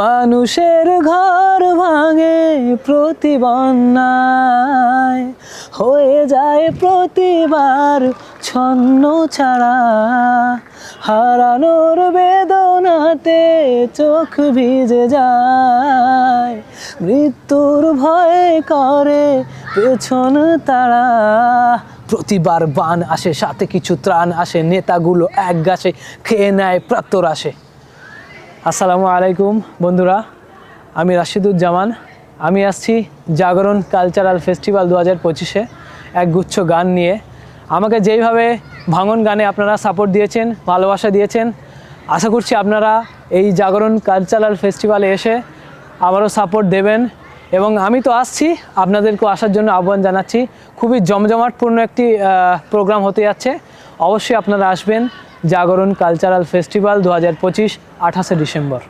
মানুষের ঘর ভাঙে প্রতি বন্যায় হয়ে যায় প্রতিবার ছন্ন ছাড়া। হারানোর বেদনাতে চোখ ভিজে যায়। মৃত্যুর ভয়ে করে পেছন তারা। প্রতিবার বান আসে, সাথে কিছু ত্রাণ আসে, নেতাগুলো এক গাছে খেয়ে নেয় প্রাত্তর আসে আসসালামু আলাইকুম, বন্ধুরা। আমি রাশিদুজ্জামান। আমি আসছি জাগরণ কালচারাল ফেস্টিভ্যাল দু হাজার পঁচিশে, এক গুচ্ছ গান নিয়ে। আমাকে যেইভাবে ভাঙন গানে আপনারা সাপোর্ট দিয়েছেন, ভালোবাসা দিয়েছেন, আশা করছি আপনারা এই জাগরণ কালচারাল ফেস্টিভ্যালে এসে আবারও সাপোর্ট দেবেন। এবং আমি তো আসছি, আপনাদেরকেও আসার জন্য আহ্বান জানাচ্ছি। খুবই জমজমাটপূর্ণ একটি প্রোগ্রাম হতে যাচ্ছে। অবশ্যই আপনারা আসবেন। জাগরণ কালচারাল ফেস্টিভ্যাল দু হাজার পঁচিশ আঠাশে ডিসেম্বর।